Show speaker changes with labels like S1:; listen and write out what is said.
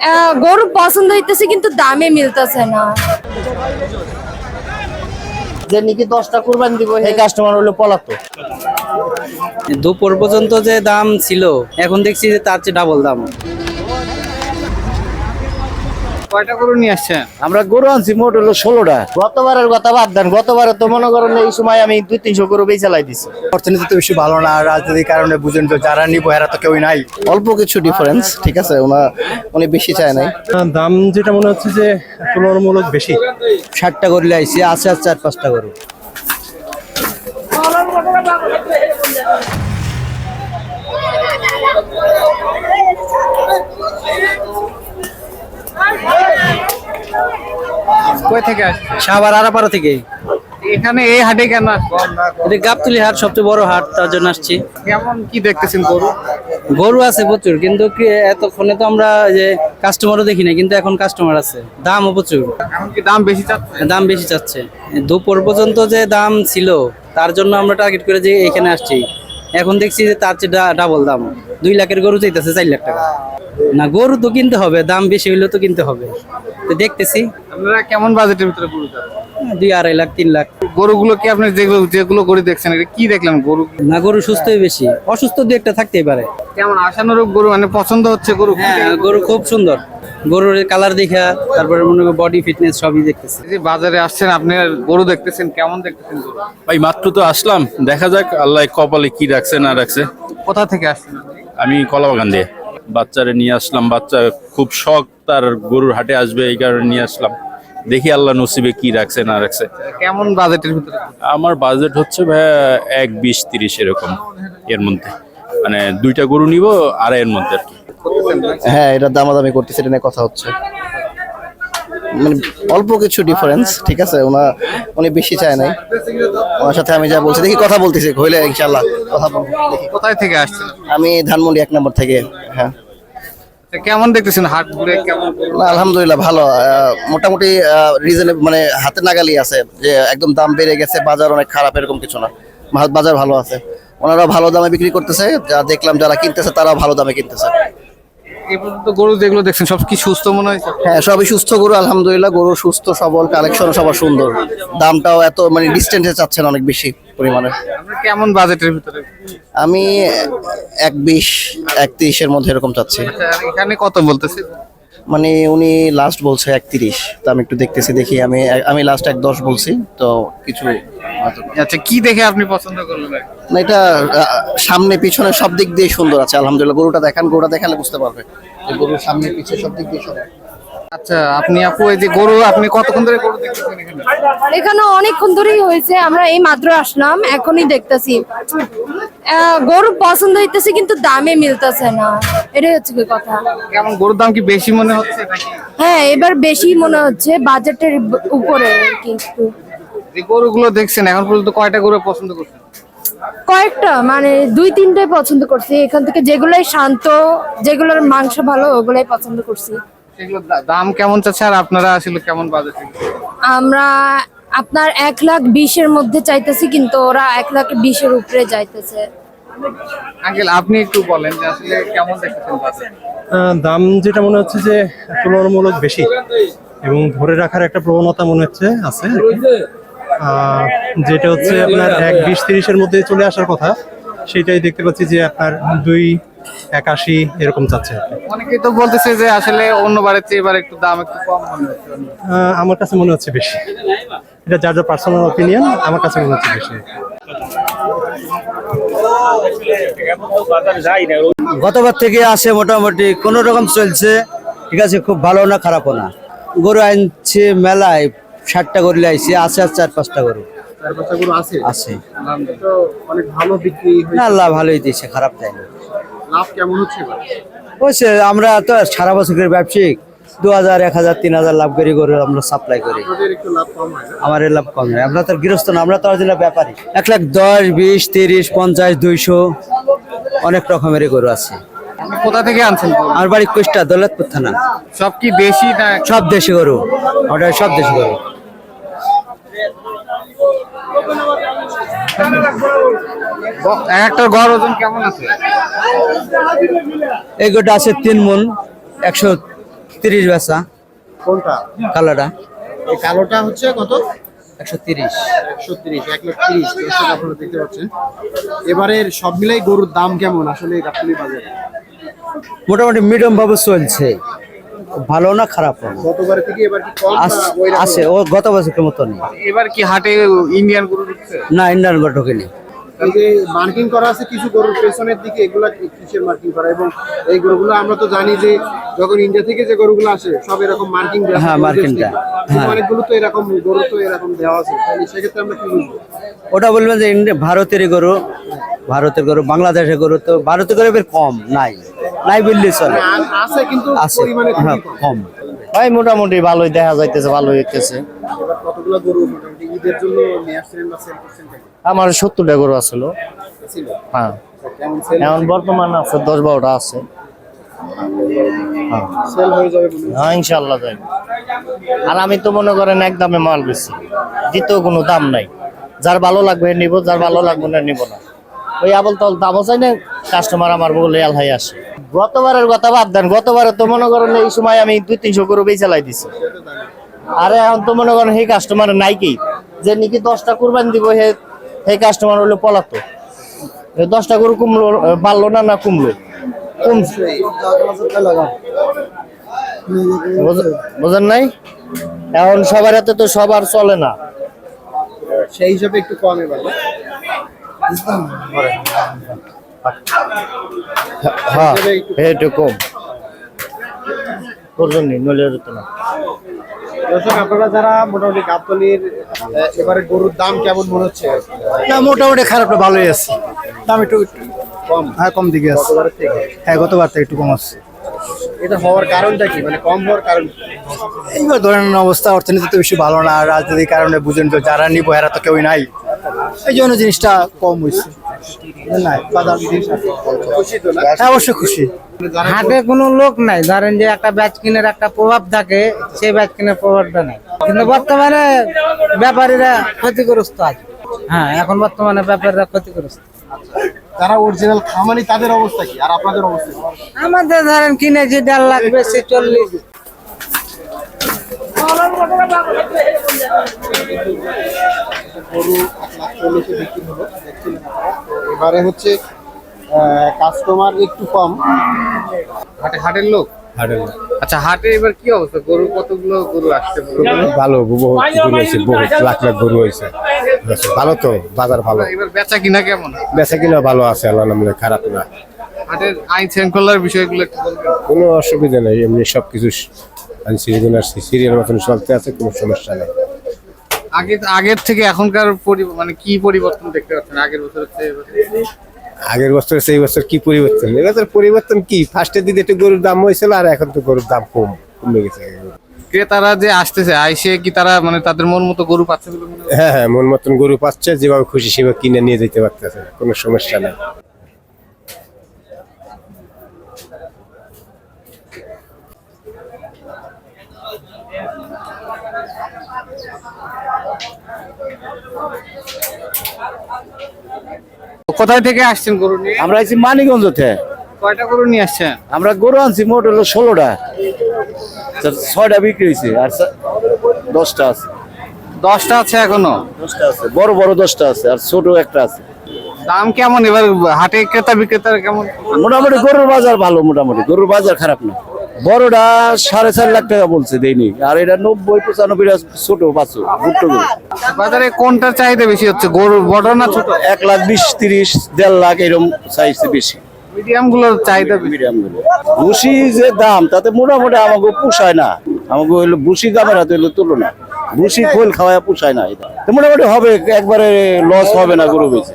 S1: আহ, গরু পছন্দ হইতেছে কিন্তু দামে মিলতেছে না।
S2: যে নাকি দশটা কুরবানি দিব এই কাস্টমার হলো পলাতো
S3: দুপুর পর্যন্ত যে দাম ছিল এখন দেখছি যে তার চেয়ে ডাবল দাম।
S4: কয়টা গরু নিয়ে আসছেন?
S2: আমরা গরু আনছি মোট হলো ষোলোটা। গতবারের কথা বাদ দেন গতবারে তো মনে করেন এই সময় আমি দুই তিনশো গরু বেচালাই দিছি।
S5: অর্থনীতি তো বেশি ভালো না আর রাজনৈতিক কারণে বুঝেন তো যারা নিবো এরা তো কেউই নাই।
S2: অল্প কিছু ডিফারেন্স ঠিক আছে ওনা উনি বেশি চায় নাই।
S6: দাম যেটা মনে হচ্ছে যে তুলনামূলক বেশি।
S3: ষাটটা করলে আইসি আছে আর চার পাঁচটা গরু।
S4: কই থেকে
S3: সাবার আরাপাড়া থেকে।
S4: এখানে এই হাটে কেন
S3: এটা গাবতলি হাট সবচেয়ে বড় হাট তার জন্য আসছি।
S4: কেমন কি দেখতেছেন গরু?
S3: গরু আছে প্রচুর কিন্তু কি এতক্ষণে তো আমরা যে কাস্টমারও দেখি না কিন্তু এখন কাস্টমার আছে। দামও প্রচুর।
S4: এখন কি দাম বেশি চাচ্ছে?
S3: দাম বেশি চাচ্ছে। দুপুর পর্যন্ত যে দাম ছিল তার জন্য আমরা টার্গেট করে যে এখানে আসছি। এখন দেখছি যে তার চেয়ে ডাবল দাম। দুই লাখের গরু চাইতেছে চার লাখ টাকা। না গরু তো কিনতে হবে দাম বেশি হইলেও তো কিনতে হবে। তো দেখতেছি।
S4: আপনারা কেমন বাজেটের ভিতরে গরু
S3: দুই আড়াই লাখ তিন লাখ।
S4: গরুগুলো কি আপনি যেগুলো যেগুলো গরু দেখছেন এটা কি দেখলেন গরু?
S3: না গরু সুস্থই বেশি। অসুস্থ দু একটা থাকতেই পারে।
S4: কেমন আশানুরূপ গরু মানে পছন্দ হচ্ছে গরু?
S3: হ্যাঁ গরু খুব সুন্দর। গরুর কালার দেখা তারপরে মনে করো বডি ফিটনেস সবই দেখতেছি।
S4: এই যে বাজারে আসছেন আপনি গরু দেখতেছেন কেমন দেখতেছেন গরু?
S7: ভাই মাত্র তো আসলাম দেখা যাক আল্লাহ কপালে কি রাখছে না রাখছে।
S4: কোথা থেকে আসছেন?
S7: আমি কলাবাগান দিয়ে। বাচ্চারে নিয়ে আসলাম বাচ্চা খুব শখ তার গরুর হাটে আসবে এই কারণে নিয়ে আসলাম। দেখি আল্লাহ নসিবে কি রাখছে না রাখছে।
S4: কেমন বাজেটের ভিতরে?
S7: আমার বাজেট হচ্ছে ভাইয়া এক বিশ তিরিশ এরকম এর মধ্যে। মানে দুইটা গরু নিব আড়াইয়ের মধ্যে। আর কি
S2: হ্যাঁ এটা দামাদামি করতেছে এটা নিয়ে কথা হচ্ছে। মানে অল্প কিছু ডিফারেন্স ঠিক আছে ওনা উনি বেশি চায় নাই। ওনার সাথে আমি যা বলছি দেখি কথা বলতেছি হইলে ইনশাল্লাহ কথা বলব। দেখি।
S4: কোথায় থেকে আসছেন?
S2: আমি ধানমন্ডি এক নম্বর থেকে হ্যাঁ।
S4: তা কেমন দেখতেছেন হাট ঘুরে কেমন
S2: না, আলহামদুলিল্লাহ ভালো। আহ, মোটামুটি রিজনে মানে হাতে নাগালি আছে যে একদম দাম বেড়ে গেছে বাজার অনেক খারাপ এরকম কিছু না। বাজার ভালো আছে। ওনারা ভালো দামে বিক্রি করতেছে যা দেখলাম যারা কিনতেছে তারা ভালো দামে কিনতেছে।
S4: এই পর্যন্ত গরু যেগুলো দেখছেন সব কি সুস্থ মনে হয়েছে?
S2: হ্যাঁ সবই সুস্থ গরু আলহামদুলিল্লাহ গরু সুস্থ সবল কালেকশন সবার সুন্দর। দামটাও এত মানে ডিস্টেন্সে চাচ্ছেন অনেক বেশি পরিমাণে।
S4: কেমন বাজেটের ভিতরে?
S2: আমি এক বিশ এক তিরিশের মধ্যে এরকম চাচ্ছি।
S4: আচ্ছা, এখানে কত বলতেছে?
S2: মানে উনি লাস্ট বলছে একত্রিশ। তো আমি একটু দেখতেছি দেখি আমি আমি লাস্ট এক দশ বলছি তো কিছু
S4: আচ্ছা কি দেখে আপনি পছন্দ করলেন?
S2: না এটা আহ, সামনে পিছনে সব দিক দিয়ে সুন্দর আছে আলহামদুলিল্লাহ। গরুটা দেখান গরুটা দেখালে বুঝতে পারবে। গরুর সামনে পিছনে সব দিক দিয়ে সুন্দর।
S4: আচ্ছা আপনি আপু এই যে গরু আপনি কতক্ষণ ধরে গরু দেখতেছেন এখানে?
S1: এখানে অনেকক্ষণ ধরেই হয়েছে আমরা এই মাত্র আসলাম এখনই দেখতেছি। গরু পছন্দ হইতেছে কিন্তু দামে মিলতেছে না। এটাই হচ্ছে কি কথা।
S4: কেমন গরুর দাম কি বেশি মনে হচ্ছে নাকি?
S1: হ্যাঁ এবার বেশি মনে হচ্ছে বাজেটের উপরে আর কি
S4: যে গরুগুলো দেখছেন এখন পর্যন্ত কয়টা গরু পছন্দ করছেন?
S1: কয়েকটা মানে দুই তিনটাই পছন্দ করছি। এখান থেকে যেগুলাই শান্ত যেগুলোর মাংস ভালো ওগুলাই পছন্দ করছি।
S4: দাম কেমন চাচ্ছে আর আপনারা আসলে কেমন বাজেট
S1: আমরা আপনার এক লাখ বিশের মধ্যে চাইতেছি কিন্তু ওরা এক লাখ বিশের উপরে যাইতেছে।
S4: আঙ্কেল আপনি একটু বলেন যে আসলে কেমন দেখতেছেন
S6: দাম যেটা মনে হচ্ছে যে তুলনামূলক বেশি এবং ধরে রাখার একটা প্রবণতা মনে হচ্ছে আছে। যেটা হচ্ছে আপনার এক বিশ তিরিশের মধ্যে চলে আসার কথা সেটাই দেখতে পাচ্ছি যে আপনার দুই একাশি এরকম চাচ্ছে আর কি।
S4: অনেকেই তো বলতেছে যে আসলে অন্য বারের চেয়ে এবার একটু দাম একটু কম মনে হচ্ছে।
S6: আমার কাছে মনে হচ্ছে বেশি। এটা যার যার পার্সোনাল অপিনিয়ন আমার কাছে মনে হচ্ছে বেশি।
S3: গতবার থেকে আসে মোটামুটি কোনো রকম চলছে ঠিক আছে খুব ভালো না খারাপও না। গরু আনছে মেলায় ষাটটা গরু আইছে আছে আর চার পাঁচটা গরু।
S4: গরু আছে?
S3: আছে।
S4: অনেক ভালো বিক্রি
S3: না আল্লাহ ভালোই দিয়েছে খারাপ দেয়নি।
S4: লাভ কেমন হচ্ছে এবার?
S3: আমরা তো সারা বছরের ব্যবসায়িক দু হাজার এক হাজার তিন হাজার লাভ করি গরু আমরা সাপ্লাই করি। আমার লাভ কম হয় আমরা তো গৃহস্থ না আমরা তো অরিজিনাল ব্যাপারী। এক লাখ দশ বিশ তিরিশ পঞ্চাশ দুইশো অনেক রকমেরই গরু আছে।
S4: কোথা থেকে আনছেন
S3: আমার বাড়ি কুষ্টা দৌলতপুর থানা।
S4: সব কি দেশি না?
S3: সব দেশি গরু। ওটা সব দেশি গরু।
S4: একটা গড় ওজন কেমন আছে?
S3: এই গরুটা আছে তিন মন একশো
S8: তিরিশ বেচা।
S9: কোনটা?
S8: কালোটা
S9: এই কালোটা হচ্ছে কত?
S8: একশো তিরিশ।
S9: একশো তিরিশ এক লাখ তিরিশ। দর্শক আপনারা দেখতে পাচ্ছেন। এবারের সব মিলাই গরুর দাম কেমন? আসলে গাবতলি বাজারে
S5: মোটামুটি মিডিয়াম ভাবে চলছে। ভালো না খারাপ না
S9: গতবারের থেকে এবার কি কম?
S5: আছে ও গত বছরের মতো নেই।
S4: এবার কি হাটে ইন্ডিয়ান গরু ঢুকছে?
S5: না ইন্ডিয়ান বা ঢোকেনি।
S9: এই যে মার্কিং করা আছে কিছু গরুর পেছনের দিকে এগুলা কিসের মার্কিং করা? এবং এই গরুগুলো আমরা তো জানি যে যখন ইন্ডিয়া থেকে যে গরুগুলো আসে সব এরকম মার্কিং দেওয়া
S5: হ্যাঁ। হ্যাঁ।
S9: অনেকগুলো তো এরকম গরু তো এরকম দেওয়া আছে। তাহলে সেক্ষেত্রে আমরা কি বুঝব?
S5: ওটা বলবেন যে ইন্ডিয়া ভারতের গরু ভারতের গরু বাংলাদেশের গরু তো ভারতের গরু এবার কম নাই। নাই বললে চলে।
S9: আছে কিন্তু
S5: আছে।
S9: পরিমাণে
S5: হ্যাঁ
S9: কম। ভাই মোটামুটি ভালোই দেখা যাইতেছে ভালোই হইতেছে। কতগুলো গরু মোটামুটি? ঈদের জন্য নিয়ে আসছিলেন বা সেল করছেন নাকি?
S10: আমার সত্তরটা গরু আছিল।
S9: ছিল?
S10: হ্যাঁ। এখন বর্তমান আছে দশ বারোটা আছে।
S9: সেল হয়ে যাবে হয়।
S10: হ্যাঁ ইনশাল্লাহ যাই আর আমি তো মনে করেন এক দামে মাল বেশি দ্বিতীয় কোনো দাম নাই। যার ভালো লাগবে নিব যার ভালো লাগবে না নিব না। ওই আবল তল দামও চাই না কাস্টমার আমার বলে এলহাই আসে। গতবারের কথা বাদ দেন গতবারে তো মনে করেন এই সময় আমি দুই তিনশো গরু বেই চালাই দিছি। আরে এখন তো মনে করেন সেই কাস্টমার নাই কি? যে নাকি দশটা কুরবান দিব হে সেই কাস্টমার হলো পলাতো দশটা গরু কমলো বাড়লো না না কমলো? কমছে বুঝ- নাই? এখন সবার হাতে তো সবার চলে না।
S9: সেই হিসাবে একটু কম না?
S10: হ্যাঁ একটু কম। তোর জন্য নলে না।
S9: দর্শক আপনারা যারা মোটামুটি গাবতলির এবারে গরুর দাম কেমন মনে হচ্ছে?
S5: না মোটামুটি খারাপ না ভালোই আছে। দাম একটু
S9: কম?
S5: হ্যাঁ কম দিকে আছে। হ্যাঁ গতবার থেকে একটু কম আছে।
S9: এটা হওয়ার কারণটা কি? মানে কম হওয়ার কারণ কি?
S5: এইবার ধরেন অবস্থা অর্থনীতি তো বেশি ভালো না রাজনীতির কারণে বুঝেন তো যারা নিব এরা তো কেউই নাই। এই জন্য জিনিসটা কম হয়েছে। নাই বাজার
S9: খুশি তো না
S5: হ্যাঁ অবশ্যই খুশি।
S11: হাটে কোনো লোক নাই। ধরেন যে একটা ব্যাচ কিনের একটা প্রভাব থাকে সেই ব্যাচ কিনের প্রভাবটা নাই। কিন্তু বর্তমানে ব্যাপারীরা ক্ষতিগ্রস্ত আছে। হ্যাঁ এখন বর্তমানে ব্যাপারীরা ক্ষতিগ্রস্ত।
S9: যারা অরিজিনাল খামারি তাদের অবস্থা কি? আর আপনাদের অবস্থা কি?
S11: আমাদের ধরেন কিনেছি দেড় লাখ বেশি চল্লিশ।
S9: গরু চল্লিশে বিক্রি হলো দেখছিলেন তো এবারে হচ্ছে কাস্টমার একটু কম।
S4: হাটে হাটের লোক? আচ্ছা হাটে এবার কি অবস্থা? গরু কতগুলো গরু আসছে
S12: ভালো গরু হয়েছে বহুত লাখ লাখ গরু হয়েছে ভালো তো বাজার ভালো।
S4: এবার বেচা কিনা কেমন?
S12: বেচা কিনা ভালো আছে আল্লাহ নামে খারাপ না।
S4: হাটের আইন শৃঙ্খলার বিষয়গুলো
S12: কোনো অসুবিধা নেই এমনি সব কিছু সিরিয়াল মতন চলতে আছে কোনো সমস্যা নেই।
S4: আগে আগের থেকে এখনকার মানে কি পরিবর্তন দেখতে পাচ্ছেন? আগের বছর?
S12: আগের বছর সেই বছর কি পরিবর্তন? এবছর পরিবর্তন কি? ফার্স্টের দিকে একটু গরুর দাম হয়েছিল আর এখন তো গরুর দাম কম কমে গেছে।
S4: ক্রেতারা যে আসতেছে আইসে কি তারা মানে তাদের মন মতো গরু পাচ্ছে? হ্যাঁ
S12: হ্যাঁ মন মতন গরু পাচ্ছে যেভাবে খুশি সেভাবে কিনে নিয়ে যেতে পারতেছে কোনো সমস্যা নেই।
S4: কোথায় থেকে আসছেন গরু নিয়ে?
S10: আমরা আছি মানিকগঞ্জ থেকে।
S4: কয়টা গরু নিয়ে আসছেন?
S10: আমরা গরু আনছি মোট হলো ষোলোটা। ছয়টা বিক্রি হয়েছে আর দশটা আছে।
S4: দশটা আছে এখনও?
S10: দশটা আছে বড় বড় দশটা আছে আর ছোট একটা আছে।
S4: দাম কেমন এবার? হাটে ক্রেতা বিক্রেতার কেমন?
S10: মোটামুটি গরুর বাজার ভালো মোটামুটি। গরুর বাজার খারাপ না। বড়টা সাড়ে চার লাখ টাকা বলছে দেয়নি। আর এটা নব্বই পঁচানব্বই ছোট পাঁচশো ভুট্টো
S4: বাজারে কোনটার চাহিদা বেশি হচ্ছে গরু বড় না ছোট?
S10: এক লাখ বিশ তিরিশ দেড় লাখ এরকম সাইজ বেশি।
S4: মিডিয়ামগুলোর চাহিদা।
S10: ভুসি যে দাম তাতে মোটামুটি আমাকে পোষায় না। আমাকে হইল ভুসি দামের হাতে হইল তুলনা। ভুসি খোল পোষায় না এটা। মোটামুটি হবে একবারে লস হবে না গরু বেশি